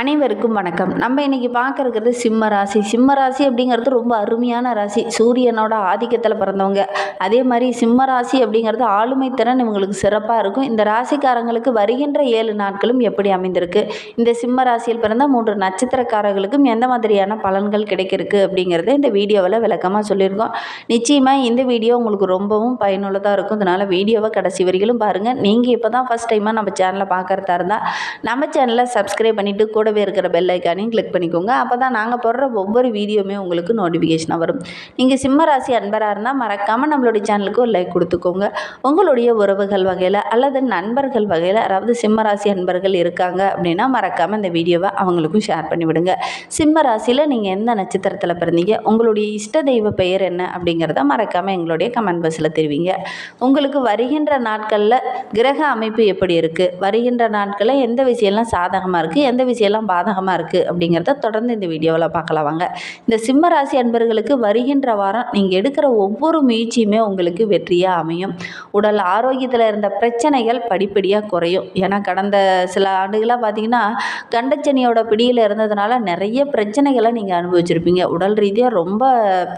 அனைவருக்கும் வணக்கம். நம்ம இன்னைக்கு பார்க்க சிம்ம ராசி. சிம்ம ராசி அப்படிங்கிறது ரொம்ப அருமையான ராசி. சூரியனோட ஆதிக்கத்தில் பிறந்தவங்க. அதே மாதிரி சிம்ம ராசி அப்படிங்கிறது ஆளுமை திறன் இவங்களுக்கு சிறப்பாக இருக்கும். இந்த ராசிக்காரங்களுக்கு வருகின்ற ஏழு நாட்களும் எப்படி அமைந்திருக்கு? இந்த சிம்ம ராசியில் பிறந்த மூன்று நட்சத்திரக்காரர்களுக்கும் எந்த மாதிரியான பலன்கள் கிடைக்கிருக்கு அப்படிங்கிறத இந்த வீடியோவில் விளக்கமாக சொல்லியிருக்கோம். நிச்சயமாக இந்த வீடியோ உங்களுக்கு ரொம்பவும் பயனுள்ளதாக இருக்கும். அதனால் வீடியோவை கடைசி வரையிலும் பாருங்கள் நீங்கள் இப்போ தான் ஃபஸ்ட் டைமாக நம்ம சேனலை பார்க்குறதா இருந்தால் நம்ம சேனலை சப்ஸ்கிரைப் பண்ணிவிட்டு கூட கூடவே இருக்கிற பெல் ஐக்கானையும் கிளிக் பண்ணிக்கோங்க. அப்போ தான் நாங்கள் போடுற ஒவ்வொரு வீடியோவுமே உங்களுக்கு நோட்டிஃபிகேஷனாக வரும். நீங்கள் சிம்ம ராசி அன்பராக இருந்தால் மறக்காமல் நம்மளுடைய சேனலுக்கு ஒரு லைக் கொடுத்துக்கோங்க. உங்களுடைய உறவுகள் வகையில் அல்லது நண்பர்கள் வகையில் அதாவது சிம்ம ராசி அன்பர்கள் இருக்காங்க அப்படின்னா மறக்காமல் இந்த வீடியோவை அவங்களுக்கும் ஷேர் பண்ணிவிடுங்க. சிம்ம ராசியில் நீங்கள் எந்த நட்சத்திரத்தில் பிறந்தீங்க? உங்களுடைய இஷ்ட தெய்வ பெயர் என்ன அப்படிங்கிறத மறக்காமல் எங்களுடைய கமெண்ட் பாக்ஸில் தெரிவிங்க. உங்களுக்கு வருகின்ற நாட்களில் கிரக அமைப்பு எப்படி இருக்குது வருகின்ற நாட்களில் எந்த விஷயம்லாம் சாதகமாக இருக்குது எந்த விஷயம்லாம் பாதகமாக இருக்குது அப்படிங்கிறத தொடர்ந்து இந்த வீடியோவில் பார்க்கலாம் வாங்க. இந்த சிம்ம ராசி அன்பர்களுக்கு வருகின்ற வாரம் நீங்கள் எடுக்கிற ஒவ்வொரு முயற்சியுமே உங்களுக்கு வெற்றியாக அமையும். உடல் ஆரோக்கியத்தில் இருந்த பிரச்சனைகள் படிப்படியாக குறையும். ஏன்னா கடந்த சில ஆண்டுகளாக பார்த்தீங்கன்னா கண்டச்சனியோட பிடியில் இருந்ததுனால நிறைய பிரச்சனைகளை நீங்கள் அனுபவிச்சிருப்பீங்க. உடல் ரீதியாக ரொம்ப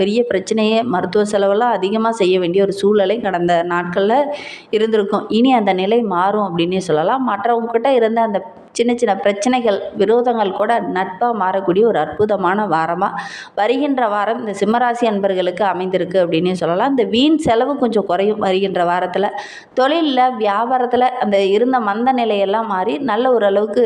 பெரிய பிரச்சனையே மருத்துவ செலவெல்லாம் அதிகமாக செய்ய வேண்டிய ஒரு சூழலை கடந்த நாட்களில் இருந்திருக்கும். இனி அந்த நிலை மாறும் அப்படின்னே சொல்லலாம். மற்றவங்கக்கிட்ட இருந்த அந்த சின்ன சின்ன பிரச்சனைகள் விரோதங்கள் கூட நட்பாக மாறக்கூடிய ஒரு அற்புதமான வாரமாக வருகின்ற வாரம் இந்த சிம்மராசி அன்பர்களுக்கு அமைந்திருக்கு அப்படின்னே சொல்லலாம். இந்த வீண் செலவு கொஞ்சம் குறையும் வருகின்ற வாரத்தில். தொழிலில் வியாபாரத்தில் அந்த இருந்த மந்த நிலையெல்லாம் மாறி நல்ல ஓரளவுக்கு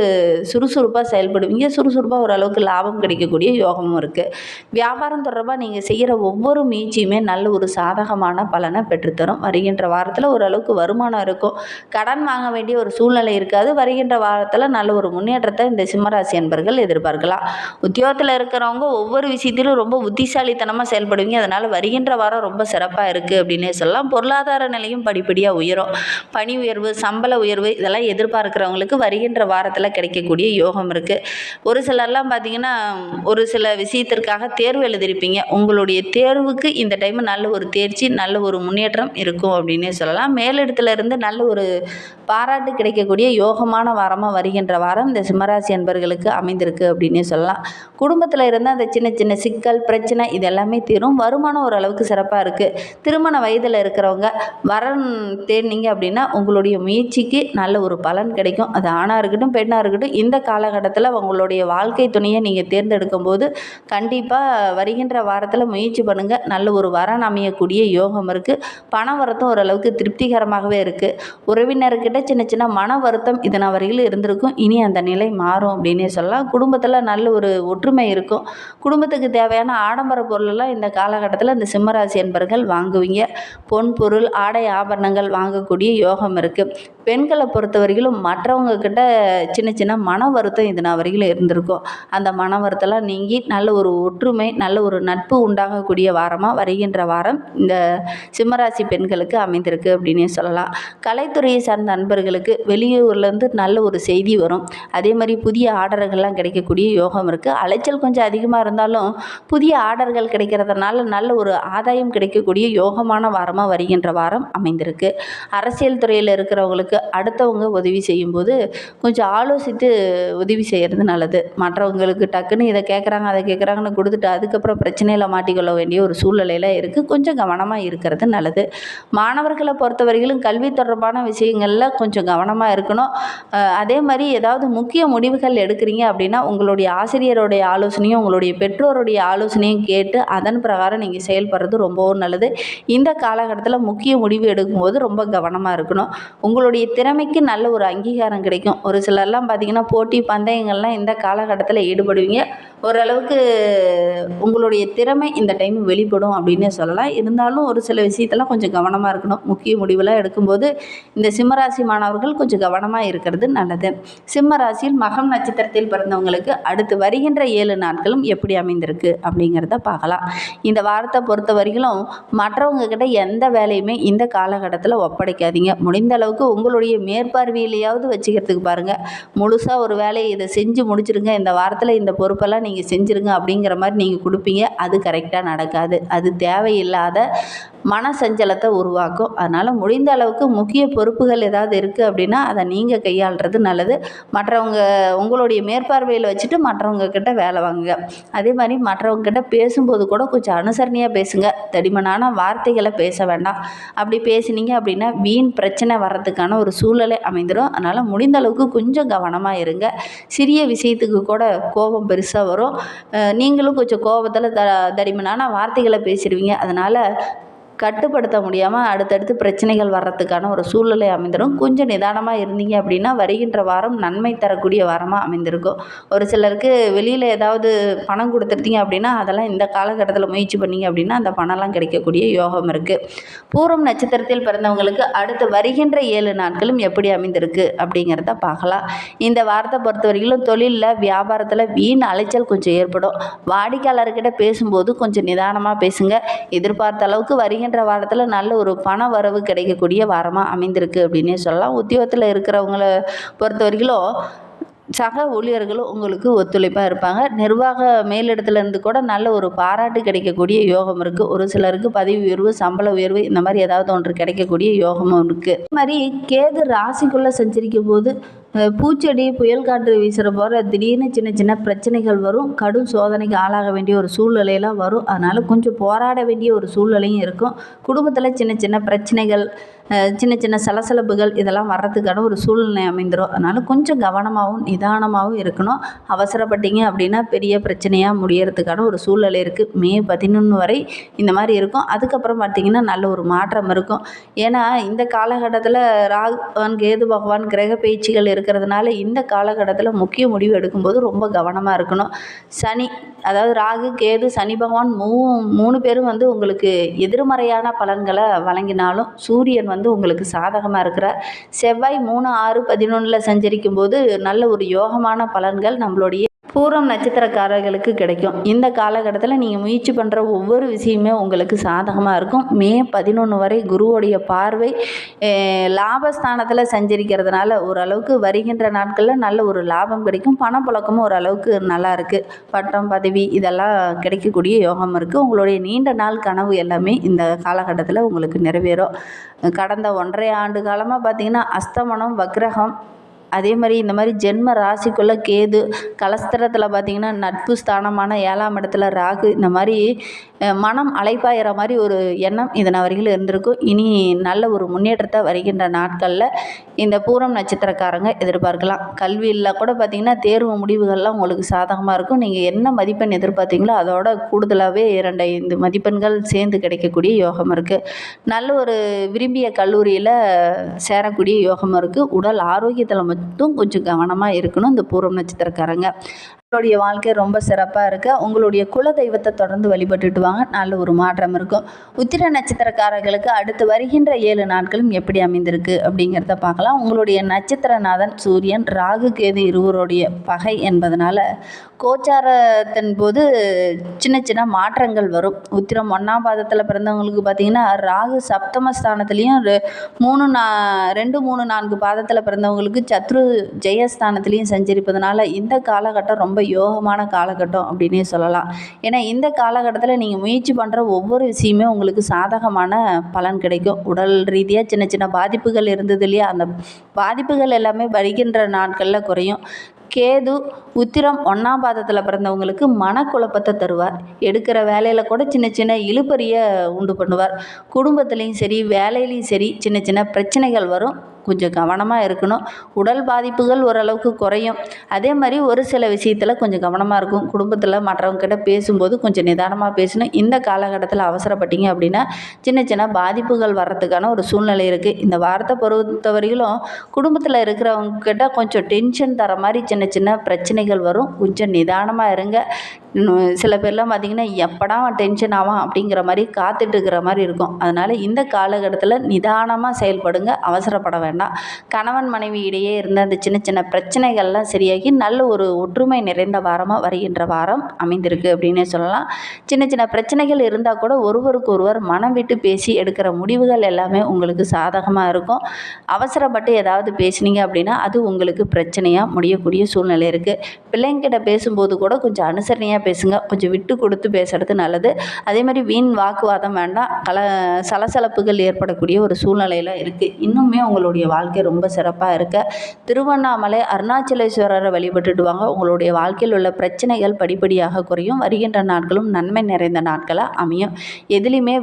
சுறுசுறுப்பாக செயல்படுவீங்க சுறுசுறுப்பாக ஓரளவுக்கு லாபம் கிடைக்கக்கூடிய யோகமும் இருக்குது வியாபாரம் தொடர்பாக நீங்கள் செய்கிற ஒவ்வொரு முயற்சியுமே நல்ல ஒரு சாதகமான பலனை பெற்றுத்தரும். வருகின்ற வாரத்தில் ஓரளவுக்கு வருமானம் இருக்கும். கடன் வாங்க வேண்டிய ஒரு சூழ்நிலை இருக்காது. வருகின்ற வாரத்தில் நல்ல ஒரு முன்னேற்றத்தை இந்த சிம்மராசி என்பர்கள் எதிர்பார்க்கலாம். உத்தியோகத்தில் இருக்கிறவங்க ஒவ்வொரு விஷயத்திலும் ரொம்ப புத்திசாலித்தனமாக செயல்படுவீங்க. அதனால் வருகின்ற வாரம் ரொம்ப சிறப்பாக இருக்குது அப்படின்னே சொல்லலாம். பொருளாதார நிலையும் படிப்படியாக உயரும். பணி உயர்வு சம்பள உயர்வு இதெல்லாம் எதிர்பார்க்குறவங்களுக்கு வருகின்ற வாரத்தில் கிடைக்கக்கூடிய யோகம் இருக்குது ஒரு சிலர்லாம் பார்த்தீங்கன்னா ஒரு சில விஷயத்திற்காக தேர்வு எழுதியிருப்பீங்க. உங்களுடைய தேர்வுக்கு இந்த டைம் நல்ல ஒரு தேர்ச்சி நல்ல ஒரு முன்னேற்றம் இருக்கும் அப்படின்னே சொல்லலாம். மேலிடத்துலேருந்து நல்ல ஒரு பாராட்டு கிடைக்கக்கூடிய யோகமான வாரமாக வருகின்ற வாரம் இந்த சிம்மராசி அன்பர்களுக்கு அமைந்திருக்கு அப்படின்னே சொல்லலாம். குடும்பத்தில் இருந்த அந்த சின்ன சின்ன சிக்கல் பிரச்சனை இது எல்லாமே தீரும். வருமானம் ஓரளவுக்கு சிறப்பாக இருக்குது திருமண வயதில் இருக்கிறவங்க வரன் தேடினீங்க அப்படின்னா உங்களுடைய முயற்சிக்கு நல்ல ஒரு பலன் கிடைக்கும். அது ஆணாக இருக்கட்டும் பெண்ணாக இருக்கட்டும் இந்த காலகட்டத்தில் உங்களுடைய வாழ்க்கை துணையை நீங்கள் தேர்ந்தெடுக்கும் போது கண்டிப்பாக வருகின்ற வாரத்தில் முயற்சி பண்ணுங்கள் நல்ல ஒரு வரன் அமையக்கூடிய யோகம் இருக்குது பண வரத்தும் ஓரளவுக்கு திருப்திகரமாகவே இருக்குது உறவினர்கிட்ட சின்ன சின்ன மன வருத்தம் இதன வரையில் இருந்திருக்கும். இனி அந்த நிலை மாறும் அப்படின்னே சொல்லலாம். குடும்பத்தில் நல்ல ஒரு ஒற்றுமை இருக்கும். குடும்பத்துக்கு தேவையான ஆடம்பர பொருளெல்லாம் இந்த காலகட்டத்தில் இந்த சிம்மராசி என்பர்கள் வாங்குவீங்க. பொன் பொருள் ஆடை ஆபரணங்கள் வாங்கக்கூடிய யோகம் இருக்குது பெண்களை பொறுத்த வரையிலும் மற்றவங்கக்கிட்ட சின்ன சின்ன மன வருத்தம் இது நான் வரையிலும் இருந்திருக்கும். அந்த மன வருத்தம்லாம் நீங்கி நல்ல ஒரு ஒற்றுமை நல்ல ஒரு நட்பு உண்டாகக்கூடிய வாரமாக வருகின்ற வாரம் இந்த சிம்மராசி பெண்களுக்கு அமைந்திருக்கு அப்படின்னே சொல்லலாம். கலைத்துறையை சார்ந்த நண்பர்களுக்கு வெளியூர்லேருந்து நல்ல ஒரு செய்தி வரும். அதே மாதிரி புதிய ஆர்டர்கள்லாம் கிடைக்கக்கூடிய யோகம் இருக்குது அலைச்சல் கொஞ்சம் அதிகமாக இருந்தாலும் புதிய ஆர்டர்கள் கிடைக்கிறதுனால நல்ல ஒரு ஆதாயம் கிடைக்கக்கூடிய யோகமான வாரமாக வருகின்ற வாரம் அமைந்திருக்கு. அரசியல் துறையில் இருக்கிறவங்களுக்கு அடுத்தவங்க உதவி செய்யும்போது கொஞ்சம் ஆலோசித்து உதவி செய்கிறது நல்லது. மற்றவங்களுக்கு டக்குன்னு இதை கேட்குறாங்க அதை கேட்குறாங்கன்னு கொடுத்துட்டு அதுக்கப்புறம் பிரச்சனையில் மாட்டிக்கொள்ள வேண்டிய ஒரு சூழ்நிலையில் இருக்குது கொஞ்சம் கவனமாக இருக்கிறது நல்லது. மாணவர்களை பொறுத்தவரையிலும் கல்வி தொடர்பான விஷயங்களில் கொஞ்சம் கவனமாக இருக்கணும். அதே மாதிரி ஏதாவது முக்கிய முடிவுகள் எடுக்கிறீங்க அப்படின்னா உங்களுடைய ஆசிரியருடைய ஆலோசனையும் உங்களுடைய பெற்றோருடைய ஆலோசனையும் கேட்டு அதன் பிரகாரம் நீங்கள் செயல்படுறது ரொம்பவும் நல்லது. இந்த காலகட்டத்தில் முக்கிய முடிவு எடுக்கும்போது ரொம்ப கவனமாக இருக்கணும். உங்களுடைய திறமைக்கு நல்ல ஒரு அங்கீகாரம் கிடைக்கும். ஒரு சிலர்லாம் பார்த்தீங்கன்னா போட்டி பந்தயங்கள்லாம் இந்த காலகட்டத்தில் ஈடுபடுவீங்க. ஓரளவுக்கு உங்களுடைய திறமை இந்த டைம் வெளிப்படும் அப்படின்னு சொல்லலாம். இருந்தாலும் ஒரு சில விஷயத்தெல்லாம் கொஞ்சம் கவனமாக இருக்கணும். முக்கிய முடிவெல்லாம் எடுக்கும்போது இந்த சிம்மராசி மாணவர்கள் கொஞ்சம் கவனமாக இருக்கிறது நல்லது. சிம்ம ராசியில் மகம் நட்சத்திரத்தில் பிறந்தவங்களுக்கு அடுத்து வருகின்ற ஏழு நாட்களும் எப்படி அமைந்திருக்கு அப்படிங்கிறத பார்க்கலாம். இந்த வாரத்தை பொறுத்த வரையிலும் மற்றவங்க கிட்ட எந்த வேலையுமே இந்த காலகட்டத்தில் ஒப்படைக்காதீங்க. முடிந்த அளவுக்கு உங்களுடைய மேற்பார்வையிலையாவது வச்சுக்கிறதுக்கு பாருங்கள் முழுசாக ஒரு வேலையை இதை செஞ்சு முடிச்சிருங்க. இந்த வாரத்தில் இந்த பொறுப்பெல்லாம் நீங்கள் செஞ்சுருங்க அப்படிங்கிற மாதிரி நீங்கள் கொடுப்பீங்க. அது கரெக்டாக நடக்காது. அது தேவையில்லாத மன சஞ்சலத்தை உருவாக்கும். அதனால் முடிந்த அளவுக்கு முக்கிய பொறுப்புகள் ஏதாவது இருக்குது அப்படின்னா அதை நீங்கள் கையாளுறது நல்லது. மற்றவங்க உங்களுடைய மேற்பார்வையில் வச்சுட்டு மற்றவங்கக்கிட்ட வேலை வாங்குங்க. அதே மாதிரி மற்றவங்கக்கிட்ட பேசும்போது கூட கொஞ்சம் அனுசரணையாக பேசுங்க. தடிமனான வார்த்தைகளை பேச வேண்டாம். அப்படி பேசுனீங்க அப்படின்னா வீண் பிரச்சனை வர்றதுக்கான ஒரு சூழலை அமைந்துடும் அதனால் முடிந்த அளவுக்கு கொஞ்சம் கவனமாக இருங்க. சிறிய விஷயத்துக்கு கூட கோபம் பெருசாக வரும். நீங்களும் கொஞ்சம் கோபத்தில் த தடிமனான வார்த்தைகளை பேசிடுவீங்க. அதனால் கட்டுப்படுத்த முடியாமல் அடுத்தடுத்து பிரச்சனைகள் வர்றதுக்கான ஒரு சூழ்நிலை அமைந்துடும் கொஞ்சம் நிதானமாக இருந்தீங்க அப்படின்னா வருகின்ற வாரம் நன்மை தரக்கூடிய வாரமாக அமைந்திருக்கும். ஒரு சிலருக்கு வெளியில் ஏதாவது பணம் கொடுத்துருந்தீங்க அப்படின்னா அதெல்லாம் இந்த காலகட்டத்தில் முயற்சி பண்ணீங்க அப்படின்னா அந்த பணம்லாம் கிடைக்கக்கூடிய யோகம் இருக்குது பூரம் நட்சத்திரத்தில் பிறந்தவங்களுக்கு அடுத்து வருகின்ற ஏழு நாட்களும் எப்படி அமைந்திருக்கு அப்படிங்கிறத பார்க்கலாம். இந்த வாரத்தை பொறுத்த வரைக்கும் தொழிலில் வியாபாரத்தில் வீண் அலைச்சல் கொஞ்சம் ஏற்படும். வாடிக்கையாளர்கிட்ட பேசும்போது கொஞ்சம் நிதானமாக பேசுங்க. எதிர்பார்த்த அளவுக்கு வருகின்ற வாரத்தில் நல்ல ஒரு பண வரவு கிடைக்கக்கூடிய வாரமாக அமைந்திருக்கு அப்படின்னே சொல்லலாம். உத்தியோகத்தில் இருக்கிறவங்கள பொறுத்த வரைக்கும் சக ஊழியர்களும் உங்களுக்கு ஒத்துழைப்பாக இருப்பாங்க. நிர்வாக மேலிடத்துலேருந்து கூட நல்ல ஒரு பாராட்டு கிடைக்கக்கூடிய யோகம் இருக்குது ஒரு சிலருக்கு பதவி உயர்வு சம்பள உயர்வு இந்த மாதிரி ஏதாவது ஒன்று கிடைக்கக்கூடிய யோகமும் இருக்குது இது மாதிரி கேது ராசிக்குள்ளே செஞ்சிருக்கும் போது பூச்செடி புயல் காற்று வீசுகிற போகிற திடீர்னு சின்ன சின்ன பிரச்சனைகள் வரும். கடும் சோதனைக்கு ஆளாக வேண்டிய ஒரு சூழ்நிலையெல்லாம் வரும். அதனால் கொஞ்சம் போராட வேண்டிய ஒரு சூழ்நிலையும் இருக்கும். குடும்பத்தில் சின்ன சின்ன பிரச்சனைகள் சின்ன சின்ன சலசலப்புகள் இதெல்லாம் வர்றதுக்கான ஒரு சூழ்நிலை அமைந்துடும் அதனால் கொஞ்சம் கவனமாகவும் நிதானமாகவும் இருக்கணும். அவசரப்பட்டீங்க அப்படின்னா பெரிய பிரச்சனையாக முடியறதுக்கான ஒரு சூழ்நிலை இருக்குது மே பதினொன்று வரை இந்த மாதிரி இருக்கும். அதுக்கப்புறம் பார்த்திங்கன்னா நல்ல ஒரு மாற்றம் இருக்கும். ஏன்னா இந்த காலகட்டத்தில் ராகுவான் கேது பகவான் கிரக பேச்சுகள் இருக்கிறதுனால இந்த காலகட்டத்தில் முக்கிய முடிவு எடுக்கும்போது ரொம்ப கவனமாக இருக்கணும். சனி அதாவது ராகு கேது சனி பகவான் மூ மூணு பேரும் வந்து உங்களுக்கு எதிர்மறையான பலன்களை வழங்கினாலும் சூரியன் வந்து உங்களுக்கு சாதகமாக இருக்கிறார். செவ்வாய் மூணு ஆறு பதினொன்றில் சஞ்சரிக்கும் போது நல்ல ஒரு யோகமான பலன்கள் நம்மளுடைய பூரம் நட்சத்திரக்காரர்களுக்கு கிடைக்கும். இந்த காலகட்டத்தில் நீங்கள் முயற்சி பண்ணுற ஒவ்வொரு விஷயமே உங்களுக்கு சாதகமாக இருக்கும். மே பதினொன்று வரை குருவோடைய பார்வை லாபஸ்தானத்தில் சஞ்சரிக்கிறதுனால ஓரளவுக்கு வருகின்ற நாட்களில் நல்ல ஒரு லாபம் கிடைக்கும். பணப்புழக்கமும் ஓரளவுக்கு நல்லா இருக்குது பட்டம் பதவி இதெல்லாம் கிடைக்கக்கூடிய யோகம் இருக்குது உங்களுடைய நீண்ட நாள் கனவு எல்லாமே இந்த காலகட்டத்தில் உங்களுக்கு நிறைவேறும். கடந்த ஒன்றரை ஆண்டு காலமாக பார்த்தீங்கன்னா அஸ்தமனம் வக்ரகம் அதே மாதிரி இந்த மாதிரி ஜென்ம ராசிக்குள்ளே கேது கலஸ்திரத்தில் பார்த்தீங்கன்னா நட்பு ஸ்தானமான ஏழாம் இடத்துல ராகு இந்த மாதிரி மனம் அலைப்பாயிற மாதிரி ஒரு எண்ணம் இதன வரையில் இருந்திருக்கும். இனி நல்ல ஒரு முன்னேற்றத்தை வருகின்ற நாட்களில் இந்த பூரம் நட்சத்திரக்காரங்க எதிர்பார்க்கலாம். கல்வியில் கூட பார்த்திங்கன்னா தேர்வு முடிவுகள்லாம் உங்களுக்கு சாதகமாக இருக்கும். நீங்கள் என்ன மதிப்பெண் எதிர்பார்த்தீங்களோ அதோட கூடுதலாகவே இரண்டு ஐந்து மதிப்பெண்கள் சேர்ந்து கிடைக்கக்கூடிய யோகம் இருக்குது நல்ல ஒரு விரும்பிய கல்லூரியில் சேரக்கூடிய யோகம் இருக்குது உடல் ஆரோக்கியத்தில் மட்டும் கொஞ்சம் கவனமாக இருக்கணும். இந்த பூரம் நட்சத்திரக்காரங்க உங்களுடைய வாழ்க்கை ரொம்ப சிறப்பாக இருக்குது உங்களுடைய குல தெய்வத்தை தொடர்ந்து வழிபட்டுட்டு வாங்க. நல்ல ஒரு மாற்றம் இருக்கும். உத்திர நட்சத்திரக்காரர்களுக்கு அடுத்து வருகின்ற ஏழு நாட்களும் எப்படி அமைந்திருக்கு அப்படிங்கிறத பார்க்கலாம். உங்களுடைய நட்சத்திரநாதன் சூரியன் ராகு கேது இருவருடைய பகை என்பதனால கோச்சாரத்தின் போது சின்ன சின்ன மாற்றங்கள் வரும். உத்திரம் ஒன்றாம் பாதத்தில் பிறந்தவங்களுக்கு பார்த்தீங்கன்னா ராகு சப்தமஸ்தானத்துலேயும் மூணு நா ரெண்டு மூணு நான்கு பாதத்தில் பிறந்தவங்களுக்கு சத்ரு ஜெயஸ்தானத்துலேயும் சஞ்சரிப்பதனால இந்த காலகட்டம் ரொம்ப யோகமான காலகட்டம் அப்படின்னே சொல்லலாம். ஏன்னா இந்த காலகட்டத்தில் நீங்கள் முயற்சி பண்ணுற ஒவ்வொரு விஷயமே உங்களுக்கு சாதகமான பலன் கிடைக்கும். உடல் ரீதியாக சின்ன சின்ன பாதிப்புகள் இருந்தது இல்லையா? அந்த பாதிப்புகள் எல்லாமே வருகின்ற நாட்களில் குறையும். கேது உத்திரம் ஒன்றாம் பாதத்தில் பிறந்தவங்களுக்கு மனக்குழப்பத்தை தருவார். எடுக்கிற வேலையில் கூட சின்ன சின்ன இழுப்பறிய உண்டு பண்ணுவார். குடும்பத்துலேயும் சரி வேலையிலையும் சரி சின்ன சின்ன பிரச்சனைகள் வரும். கொஞ்சம் கவனமாக இருக்கணும். உடல் பாதிப்புகள் ஓரளவுக்கு குறையும். அதே மாதிரி ஒரு சில விஷயத்தில் கொஞ்சம் கவனமாக இருக்கும். குடும்பத்தில் மற்றவங்கக்கிட்ட பேசும்போது கொஞ்சம் நிதானமாக பேசணும். இந்த காலகட்டத்தில் அவசரப்பட்டீங்க அப்படின்னா சின்ன சின்ன பாதிப்புகள் வர்றதுக்கான ஒரு சூழ்நிலை இருக்குது இந்த வாரத்தை பொறுத்த வரையிலும் குடும்பத்தில் இருக்கிறவங்கக்கிட்ட கொஞ்சம் டென்ஷன் தர மாதிரி சின்ன சின்ன பிரச்சனைகள் வரும். கொஞ்சம் நிதானமாக இருங்க. சில பேர்லாம் பார்த்திங்கன்னா எப்படா அவன் டென்ஷன் ஆவான் அப்படிங்கிற மாதிரி காத்துட்ருக்கிற மாதிரி இருக்கும். அதனால் இந்த காலகட்டத்தில் நிதானமாக செயல்படுங்க அவசரப்பட வேண்டாம். கணவன் மனைவி இடையே இருந்த அந்த சின்ன சின்ன பிரச்சனைகள்லாம் சரியாகி நல்ல ஒரு ஒற்றுமை நிறைந்த வாரமாக வருகின்ற வாரம் அமைந்திருக்கு அப்படின்னே சொல்லலாம். சின்ன சின்ன பிரச்சனைகள் இருந்தால் கூட ஒருவருக்கு ஒருவர் மனம் விட்டு பேசி எடுக்கிற முடிவுகள் எல்லாமே உங்களுக்கு சாதகமாக இருக்கும். அவசரப்பட்டு ஏதாவது பேசுனீங்க அப்படின்னா அது உங்களுக்கு பிரச்சனையாக முடியக்கூடிய சூழ்நிலை இருக்குது பிள்ளைங்கிட்ட பேசும்போது கூட கொஞ்சம் அனுசரணையாக பேசுங்க. கொஞ்சம் விட்டு கொடுத்து பேசுகிறது நல்லது. அதே மாதிரி வீண் வாக்குவாதம் வேண்டாம். கல சலசலப்புகள் ஏற்படக்கூடிய ஒரு சூழ்நிலையில் இருக்குது இன்னுமே உங்களுடைய வாழ்க்கை ரொம்ப சிறப்பாக இருக்க. திருவண்ணாமலை அருணாச்சலேஸ்வரரை வழிபட்டுட்டு வாங்க உங்களுடைய வாழ்க்கையில் உள்ள பிரச்சனைகள் படிப்படியாக குறையும். வருகின்ற நாட்களும் நன்மை நிறைந்த நாட்களாக அமையும். எதுலேயுமே